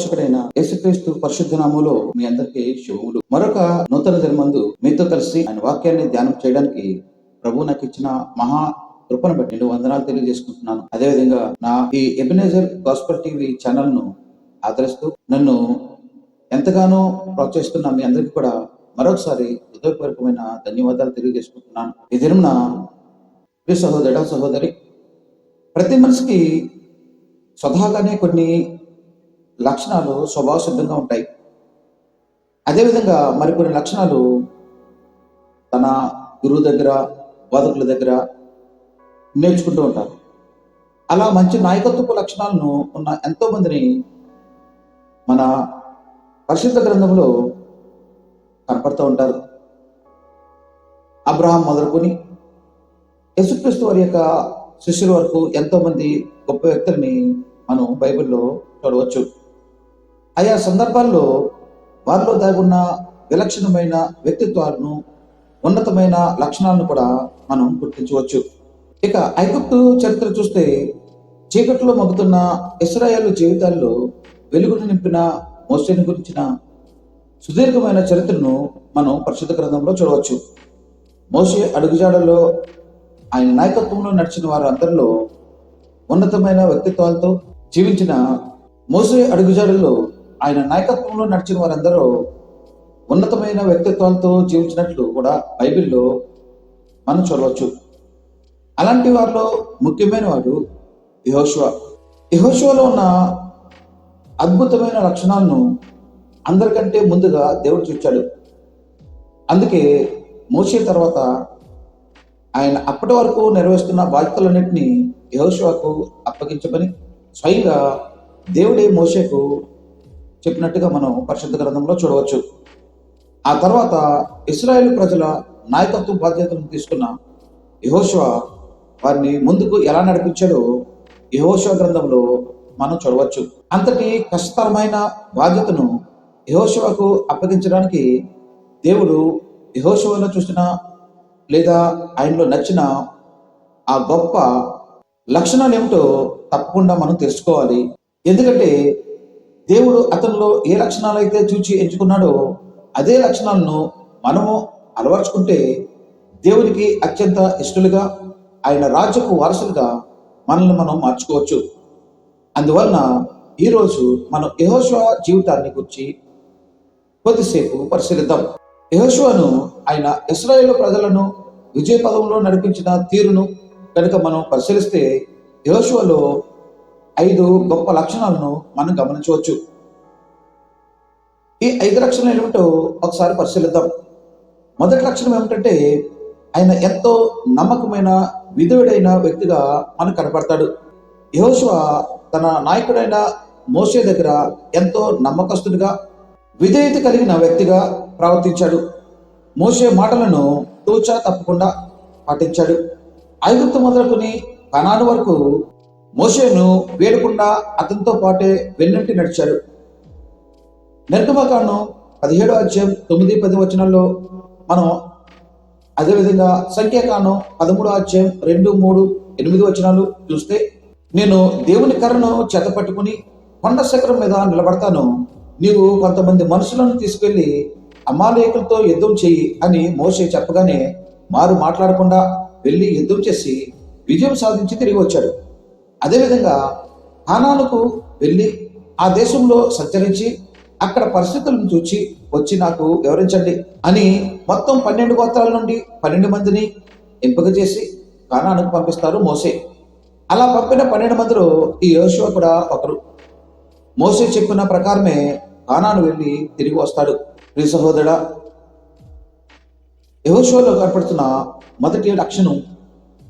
రక్షకుడైన యేసుక్రీస్తు పరిశుద్ధ నామంలో మీ అందరికీ శుభములు. మరొక నూతన జన్మందు మీతో కలిసి ఆయన వాక్యాన్ని ధ్యానం చేయడానికి ప్రభు నాకు ఇచ్చిన మహా కృపను బట్టి నేను వందనాలు తెలియజేసుకుంటున్నాను. అదేవిధంగా నా ఈ ఎబినేజర్ గాస్పల్ టీవీ ఛానల్ను ఆదరిస్తూ నన్ను ఎంతగానో ప్రోత్సహిస్తున్న మీ అందరికీ కూడా మరొకసారి హృదయపూర్వకమైన ధన్యవాదాలు తెలియజేసుకుంటున్నాను. ఈ దినమున సహోదరి సహోదరి ప్రతి మనిషికి స్వతహాగానే కొన్ని లక్షణాలు స్వభావ సిద్ధంగా ఉంటాయి. అదేవిధంగా మరికొన్ని లక్షణాలు తన గురువు దగ్గర బోధకుల దగ్గర నేర్చుకుంటూ ఉంటారు. అలా మంచి నాయకత్వపు లక్షణాలను ఉన్న ఎంతో మందిని మన పరిశుద్ధ గ్రంథంలో కనపడుతూ ఉంటారు. అబ్రహాం మొదలుకొని యేసుక్రీస్తు వారి యొక్క శిష్యుల వరకు ఎంతో మంది గొప్ప వ్యక్తులని మనం బైబిల్లో చూడవచ్చు. ఆయా సందర్భాల్లో వారిలో దాగున్న విలక్షణమైన వ్యక్తిత్వాలను ఉన్నతమైన లక్షణాలను కూడా మనం గుర్తించవచ్చు. ఇక ఐగుప్తు చరిత్ర చూస్తే చీకట్లో మగ్గుతున్న ఇస్రాయేల్ జీవితాల్లో వెలుగును నింపిన మోసేని గురించిన సుదీర్ఘమైన చరిత్రను మనం పరిశుద్ధ గ్రంథంలో చూడవచ్చు. మోసే అడుగుజాడల్లో ఆయన నాయకత్వంలో నడిచిన వారందరిలో ఉన్నతమైన వ్యక్తిత్వాలతో జీవించిన మోసే అడుగుజాడల్లో ఆయన నాయకత్వంలో నడిచిన వారందరూ ఉన్నతమైన వ్యక్తిత్వాలతో జీవించినట్లు కూడా బైబిల్లో మనం చూడవచ్చు. అలాంటి వారిలో ముఖ్యమైన వాడు యహోశివ యహోశివలో ఉన్న అద్భుతమైన లక్షణాలను అందరికంటే ముందుగా దేవుడు చూచాడు. అందుకే మోసే తర్వాత ఆయన అప్పటి వరకు నెరవేరుస్తున్న బాధ్యతలన్నింటినీ యహోశివకు అప్పగించమని స్వయంగా దేవుడే మోషేకు చెప్పినట్టుగా మనం పరిశుద్ధ గ్రంథంలో చూడవచ్చు. ఆ తర్వాత ఇస్రాయేల్ ప్రజల నాయకత్వం బాధ్యతను తీసుకున్న యహోశివ వారిని ముందుకు ఎలా నడిపించాడో యహోశివ గ్రంథంలో మనం చూడవచ్చు. అంతటి కష్టతరమైన బాధ్యతను యహోశివకు అప్పగించడానికి దేవుడు యహోశివలో చూసిన లేదా ఆయనలో నచ్చిన ఆ గొప్ప లక్షణాలు ఏమిటో తప్పకుండా మనం తెలుసుకోవాలి. ఎందుకంటే దేవుడు అతనిలో ఏ లక్షణాలు అయితే చూచి ఎంచుకున్నాడో అదే లక్షణాలను మనము అలవర్చుకుంటే దేవునికి అత్యంత ఇష్టలుగా ఆయన రాజ్యపు వారసులుగా మనల్ని మనం మార్చుకోవచ్చు. అందువలన ఈరోజు మనం యహోశివ జీవితాన్ని గురించి కొద్దిసేపు పరిశీలిద్దాం. యహోశివను ఆయన ఇస్రాయేల్ ప్రజలను విజయ పదంలో నడిపించిన తీరును కనుక మనం పరిశీలిస్తే యహోశివలో ఐదు గొప్ప లక్షణాలను మనం గమనించవచ్చు. ఈ ఐదు లక్షణాలు ఏమిటో ఒకసారి పరిశీలిద్దాం. మొదటి లక్షణం ఏమిటంటే ఆయన ఎంతో నమ్మకమైన విధుడైన వ్యక్తిగా మనకు కనపడతాడు. యహోశివ తన నాయకుడైన మోసే దగ్గర ఎంతో నమ్మకస్తుడిగా విధేయత కలిగిన వ్యక్తిగా ప్రవర్తించాడు. మోసే మాటలను తూచా తప్పకుండా పాటించాడు. ఐగుప్తు మొదలుకొని కనాను వరకు మోషేను వేడకుండా అతనితో పాటే వెన్నంటి నడిచాడు. నిర్గమకాండం పదిహేడో అధ్యాయం తొమ్మిది పది వచనాల్లో మనం అదేవిధంగా సంఖ్యాకాండం పదమూడో అధ్యాయం రెండు మూడు ఎనిమిది వచనాలు చూస్తే నేను దేవుని కర్రను చేతపట్టుకుని కొండ శిఖరం మీద నిలబడతాను. నీవు కొంతమంది మనుషులను తీసుకెళ్ళి అమాలేకులతో యుద్ధం చెయ్యి అని మోసే చెప్పగానే మారు మాట్లాడకుండా వెళ్ళి యుద్ధం చేసి విజయం సాధించి తిరిగి వచ్చాడు. అదేవిధంగా హానానుకు వెళ్ళి ఆ దేశంలో సంచరించి అక్కడ పరిస్థితులను చూచి వచ్చి నాకు వివరించండి అని మొత్తం పన్నెండు గోత్రాల నుండి పన్నెండు మందిని ఎంపిక చేసి కానానుకు పంపిస్తారు మోసే. అలా పంపిన పన్నెండు మందిలో ఈ యోశువ కూడా ఒకరు. మోసే చెప్పిన ప్రకారమే కానాను వెళ్ళి తిరిగి వస్తాడు. ప్రి సహోదరుడా యహోశువలో కనపడుతున్న మొదటి లక్షణం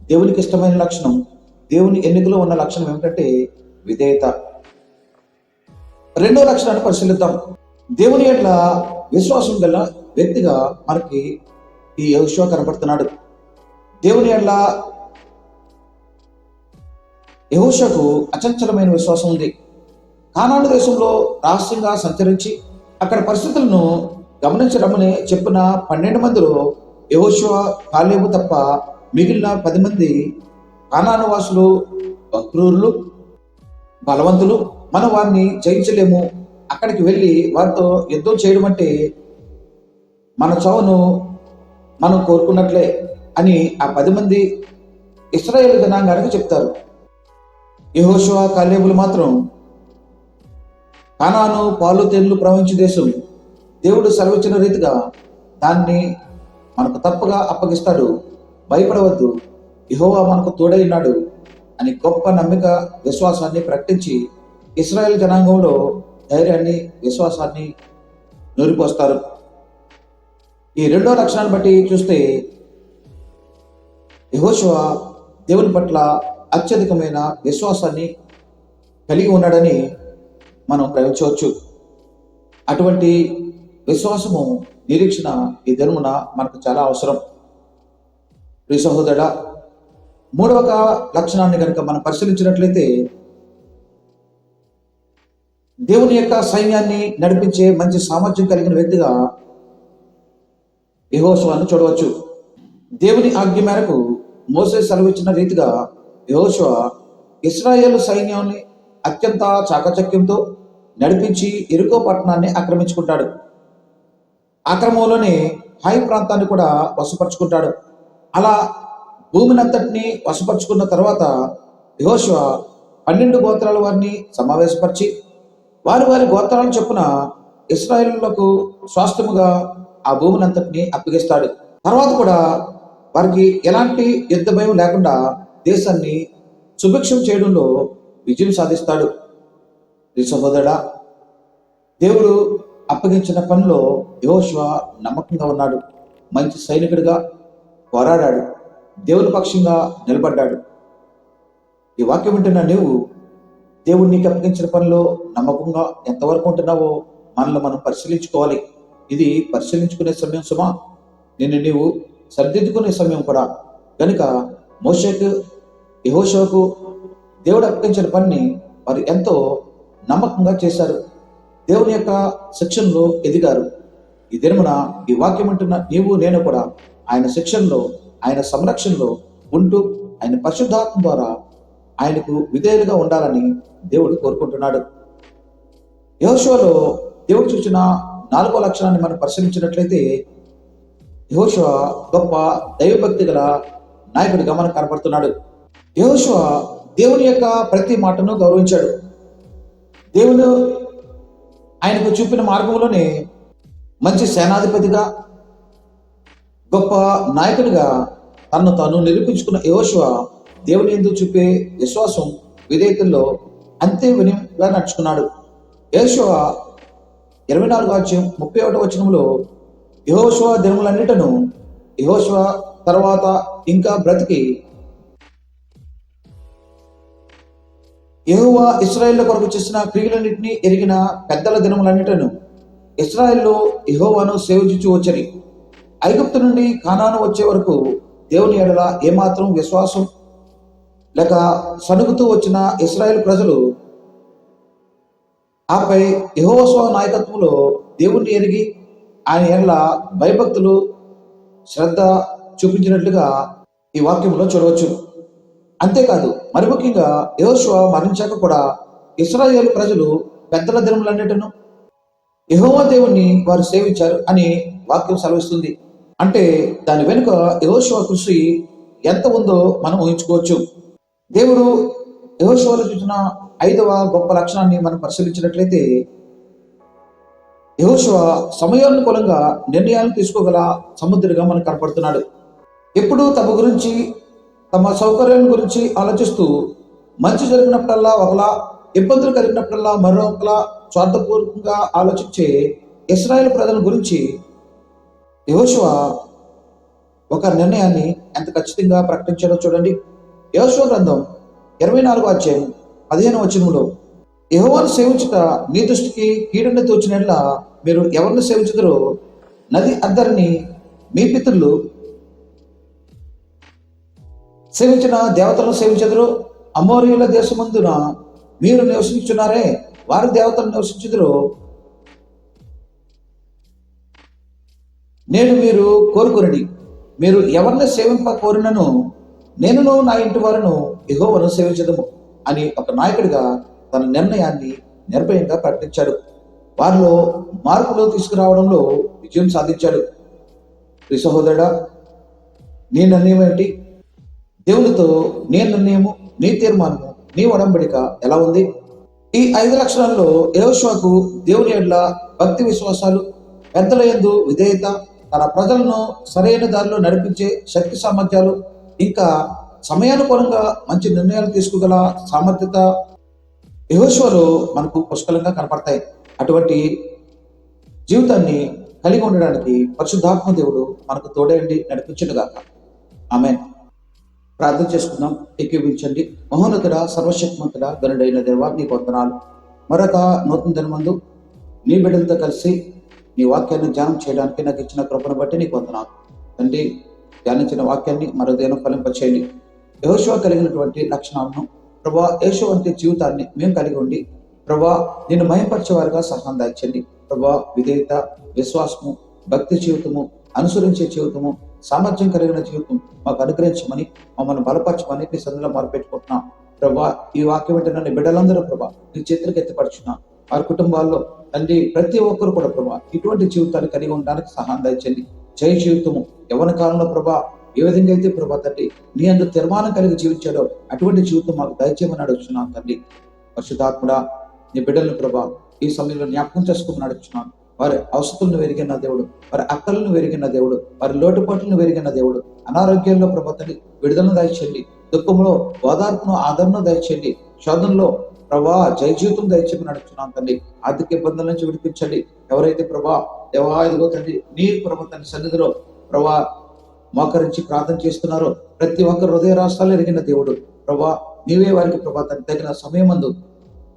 దేవునికి ఇష్టమైన లక్షణం దేవుని ఎన్నికలో ఉన్న లక్షణం ఏమిటంటే విధేయత. రెండో లక్షణాన్ని పరిశీలిద్దాం. దేవుని ఎట్ల విశ్వాసం గల వ్యక్తిగా మనకి ఈ యహోశువ కనపడుతున్నాడు. దేవుని ఎట్ల యహోషకు అచంచలమైన విశ్వాసం ఉంది. కానాడు దేశంలో రహస్యంగా సంచరించి అక్కడ పరిస్థితులను గమనించడమని చెప్పిన పన్నెండు మందిలో యహోశివ కాలేబు తప్ప మిగిలిన పది మంది కానాను వాసులు వక్రూరులు బలవంతులు మనం వారిని జయించలేము. అక్కడికి వెళ్ళి వారితో యుద్ధం చేయడం అంటే మన చావును మనం కోరుకున్నట్లే అని ఆ పది మంది ఇస్రాయేల్ జనాంగానికి చెప్తారు. యహోషువా కాలేబులు మాత్రం కానాను పాలు తేళ్ళు ప్రవహించే దేశం దేవుడు సెలవిచ్చిన రీతిగా దాన్ని మనకు తప్పగా అప్పగిస్తాడు. భయపడవద్దు. యహోవా మనకు తోడై ఉన్నాడు అని గొప్ప నమ్మిక విశ్వాసాన్ని ప్రకటించి ఇస్రాయేల్ జనాంగంలో ధైర్యాన్ని విశ్వాసాన్ని నూరిపోస్తారు. ఈ రెండో లక్షణాన్ని బట్టి చూస్తే యహోశివ దేవుని పట్ల అత్యధికమైన విశ్వాసాన్ని కలిగి ఉన్నాడని మనం గ్రహించవచ్చు. అటువంటి విశ్వాసము నిరీక్షణ ఈ దినమున మనకు చాలా అవసరం. ప్రి సహోదర మూడవ లక్షణాన్ని కనుక మనం పరిశీలించినట్లయితే దేవుని యొక్క సైన్యాన్ని నడిపించే మంచి సామర్థ్యం కలిగిన వ్యక్తిగా యెహోషువను చూడవచ్చు. దేవుని ఆజ్ఞ మేరకు మోసే సెలవిచ్చిన రీతిగా యెహోషువ ఇస్రాయేల్ సైన్యాన్ని అత్యంత చాకచక్యంతో నడిపించి ఎరుకో పట్టణాన్ని ఆక్రమించుకుంటాడు. ఆక్రమంలోనే హై ప్రాంతాన్ని కూడా వశపరుచుకుంటాడు. అలా భూమినంతటిని వశపరుచుకున్న తర్వాత యహోశివ పన్నెండు గోత్రాల వారిని సమావేశపరిచి వారి వారి గోత్రాలను చొప్పున ఇస్రాయేలులకు స్వాస్థ్యముగా ఆ భూమినంతటిని అప్పగిస్తాడు. తర్వాత కూడా వారికి ఎలాంటి యుద్ధ భయం లేకుండా దేశాన్ని సుభిక్షం చేయడంలో విజయం సాధిస్తాడు. ఈ సహోదరుడా దేవుడు అప్పగించిన పనిలో యోశువ నమ్మకంగా ఉన్నాడు. మంచి సైనికుడిగా పోరాడాడు. దేవుని పక్షంగా నిలబడ్డాడు. ఈ వాక్యం వింటున్న నీవు దేవుడు నీకు అప్పగించిన పనిలో నమ్మకంగా ఎంతవరకు ఉంటున్నావో మనల్ని మనం పరిశీలించుకోవాలి. ఇది పరిశీలించుకునే సమయం సుమా. నిన్ను నీవు సరిదిద్దుకునే సమయం కూడా. కనుక మోషకు యహోషకు దేవుడు అప్పగించిన పనిని వారు ఎంతో నమ్మకంగా చేశారు. దేవుని యొక్క శిక్షణలో ఎదిగారు. ఈ దినమున ఈ వాక్యం అంటున్న నీవు నేను కూడా ఆయన శిక్షణలో ఆయన సంరక్షణలో ఉంటూ ఆయన పరిశుద్ధాత్మ ద్వారా ఆయనకు విధేయులుగా ఉండాలని దేవుడు కోరుకుంటున్నాడు. యహోశివలో దేవుడు చూసిన నాలుగో లక్షణాన్ని మనం పరిశీలించినట్లయితే యహోశివ గొప్ప దైవభక్తి గల నాయకుడిగా మనకు కనపడుతున్నాడు. యహోశివ దేవుని యొక్క ప్రతి మాటను గౌరవించాడు. దేవుడు ఆయనకు చూపిన మార్గంలోనే మంచి సేనాధిపతిగా గొప్ప నాయకునిగా తనను తాను నిరూపించుకున్న యోశువ దేవుని ఎందుకు చూపే విశ్వాసం విధేయతల్లో అంతే వినయంగా నడుచుకున్నాడు. యోశువ ఇరవై నాలుగు అధ్యాయం ముప్పై ఒకటో వచనంలో యహోశివ దినములన్నిటను యహోశివ తర్వాత ఇంకా బ్రతికి యహోవా ఇస్రాయేల్ కొరకు చేసిన క్రియలన్నింటినీ ఎరిగిన పెద్దల దినములన్నిటను ఇస్రాయేల్లో యహోవాను సేవించు వచ్చని ఐగుప్తు నుండి కానాను వచ్చే వరకు దేవుని ఎడల ఏమాత్రం విశ్వాసం లేక సనుగుతూ వచ్చిన ఇస్రాయేల్ ప్రజలు ఆపై యహోత్సవ నాయకత్వంలో దేవుణ్ణి ఎరిగి ఆయన ఎడల భయభక్తులు శ్రద్ధ చూపించినట్లుగా ఈ వాక్యంలో చూడవచ్చు. అంతేకాదు మరి ముఖ్యంగా యెహోషువ మరణించాక కూడా ఇస్రాయేల్ ప్రజలు పెద్దల దినములన్నిటిను యెహోవా దేవుణ్ణి వారు సేవించారు అని వాక్యం సెలవిస్తుంది. అంటే దాని వెనుక యహోశివ కృషి ఎంత ఉందో మనం ఊహించుకోవచ్చు. దేవుడు యహోశివలో చూసిన ఐదవ గొప్ప లక్షణాన్ని మనం పరిశీలించినట్లయితే యహోశివ సమయానుకూలంగా నిర్ణయాలు తీసుకోగల సముద్రుడిగా మనకు కనపడుతున్నాడు. ఎప్పుడు తమ గురించి తమ సౌకర్యం గురించి ఆలోచిస్తూ మంచి జరిగినప్పుడల్లా ఒకలా ఇబ్బందులు కలిగినప్పుడల్లా మరొకలా స్వార్థపూర్వకంగా ఆలోచించే ఇస్రాయేల్ ప్రజల గురించి యోశువ ఒక నిర్ణయాన్ని ఎంత ఖచ్చితంగా ప్రకటించాడో చూడండి. యోశువ గ్రంథం ఇరవై నాలుగో అధ్యాయం పదిహేను వచనంలో యహోవాను సేవించుట మీ దృష్టికి కీడుని తోచినట్ల మీరు ఎవరిని సేవించుదరో నది అద్దరిని మీ పితరులు సేవించిన దేవతలను సేవించదురు అమోరియుల దేశమందున మీరు నివసించున్నారే వారి దేవతలను నివసించుదురు నేను మీరు కోరుకొనడి. మీరు ఎవరిని సేవింప కోరినను నేనును నా ఇంటి వారిను ఎగోవను సేవించదము అని ఒక నాయకుడిగా తన నిర్ణయాన్ని నిర్భయంగా ప్రకటించాడు. వారిలో మార్పులు తీసుకురావడంలో విజయం సాధించాడు. ప్రియ సహోదరుడా నీ నిర్ణయం ఏంటి దేవునితో నీ నిర్ణయము నీ తీర్మానము నీ ఒడంబడిక ఎలా ఉంది? ఈ ఐదు లక్షణాల్లో యోశ్వాకు దేవుని ఎడ్ల భక్తి విశ్వాసాలు పెద్దల ఎందు విధేయత తన ప్రజలను సరైన దారిలో నడిపించే శక్తి సామర్థ్యాలు ఇంకా సమయానుకూలంగా మంచి నిర్ణయాలు తీసుకోగల సామర్థ్యత యహోశ్వలో మనకు పుష్కలంగా కనపడతాయి. అటువంటి జీవితాన్ని కలిగి ఉండడానికి పరిశుద్ధాత్మ దేవుడు మనకు తోడేయండి నడిపించడుగాక ఆమె ప్రార్థన చేసుకుందాం. ఎక్కిపించండి మహోన్నతుడ సర్వశక్తిమంతుడ గనుడైన దేవ నీ వందనాలు. మరొక నూతన దినమందు నీ బిడ్డలతో కలిసి నీ వాక్యాన్ని ధ్యానం చేయడానికి నాకు ఇచ్చిన కృపను బట్టి నీకు వందనాలు. తండ్రి ధ్యానించిన వాక్యాన్ని మరో ఫలింపచేయండి. యహోశివ కలిగినటువంటి లక్షణాలను ప్రభా యేషో వంటి జీవితాన్ని మేము కలిగి ఉండి ప్రభా నేను మయంపరిచేవారుగా సహాయం దాయించండి. ప్రభా విధేయత విశ్వాసము భక్తి జీవితము అనుసరించే జీవితము సామర్థ్యం కలిగిన జీవితం మాకు అనుగ్రహించమని మమ్మల్ని బలపరచమని మీ సందులో మొరపెట్టుకుంటున్నాం. ప్రభా ఈ వాక్యం వెంట నన్ను బిడ్డలందరూ ప్రభా నీ చేతులకు ఎత్తిపడుచున్నా. వారి కుటుంబాల్లో తండ్రి ప్రతి ఒక్కరు కూడా ప్రభా ఇటువంటి జీవితాన్ని కలిగి ఉండడానికి సహాయం దండి జయ జీవితము. యవన కాలంలో ప్రభా ఏ విధంగా అయితే ప్రభా తండ్రి నీ అందు తీర్మానం కలిగి జీవించాడో అటువంటి జీవితం మాకు దయచేయమని అడుగుతున్నాను తండ్రి. పరిశుద్ధాత్ముడా నీ బిడ్డలను ప్రభా ఈ సమయంలో జ్ఞాపకం చేసుకోమని అడుగుతున్నాను వారి అవసతులను వెరిగిన దేవుడు వారి అక్కలను వెరిగిన దేవుడు వారి లోటుపాట్లను వెరిగిన దేవుడు అనారోగ్యంలో తండ్రి విడుదలను దయచేయండి. దుఃఖంలో ఓదార్పును ఆదరణ దయచేయండి. శోధనలో ప్రభా జయ జీవితం నడుపుతున్నాను తండ్రి ఆర్థిక ఇబ్బందుల నుంచి విడిపించండి. ఎవరైతే ప్రభా దేవా ఇదిగో తండ్రి నీ ప్రభా తన సన్నిధిలో ప్రభా మోకరించి ప్రార్థన చేస్తున్నారో ప్రతి ఒక్కరు హృదయ రాష్ట్రాలు ఎరిగిన దేవుడు. ప్రభా నీవే వారికి ప్రభా తన తగిన సమయమందు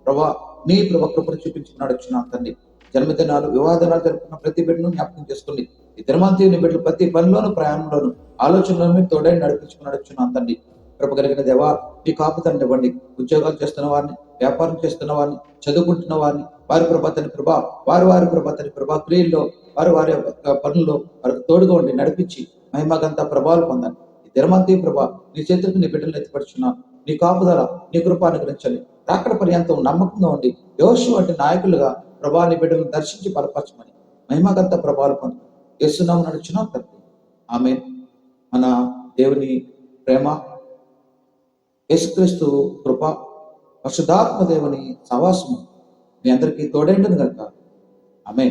ప్రభా నీ ప్రభా కృపను చూపించి నడుచున్నాను తండ్రి జన్మదినాలు వివాదనాలు జరుపుకున్న ప్రతి బిడ్డను జ్ఞాపకం చేసుకుని ఈ ధర్మాంతి బిడ్డలు ప్రతి పనిలోను ప్రయాణంలోను ఆలోచనలను మీరు తోడై నడిపించుకుని నడుచున్నాను తండ్రి కృప కలిగిన దేవా మీ కాపుతండి ఇవ్వండి ఉద్యోగాలు చేస్తున్న వారిని వ్యాపారం చేస్తున్న వారిని చదువుకుంటున్న వారిని వారి ప్రభాతని ప్రభా వారి వారి ప్రభాతని ప్రభా క్రియల్లో వారి వారి పనుల్లో వారికి తోడుగా ఉండి నడిపించి మహిమగంతా ప్రభావాలు పొందండి. ఈ ధర్మంతి ప్రభా నీ చేతులకు నీ బిడ్డలు ఎత్తిపడుచున్నాను నీ కాపుదల నీ కృప అనుగ్రహించండి. రాకడ పర్యంతం నమ్మకంగా ఉండి యోషు వంటి నాయకులుగా ప్రభా నీ బిడ్డలను దర్శించి బలపరచమని మహిమగంతా ప్రభావాలు పొంది చేస్తున్నాము నడుచున్నాం తండ్రి. ఆమె మన దేవుని ప్రేమ యేసుక్రీస్తు కృప పరిశుద్ధాత్మ దేవుని సవాసము మీ అందరికీ తోడైండును కనుక ఆమె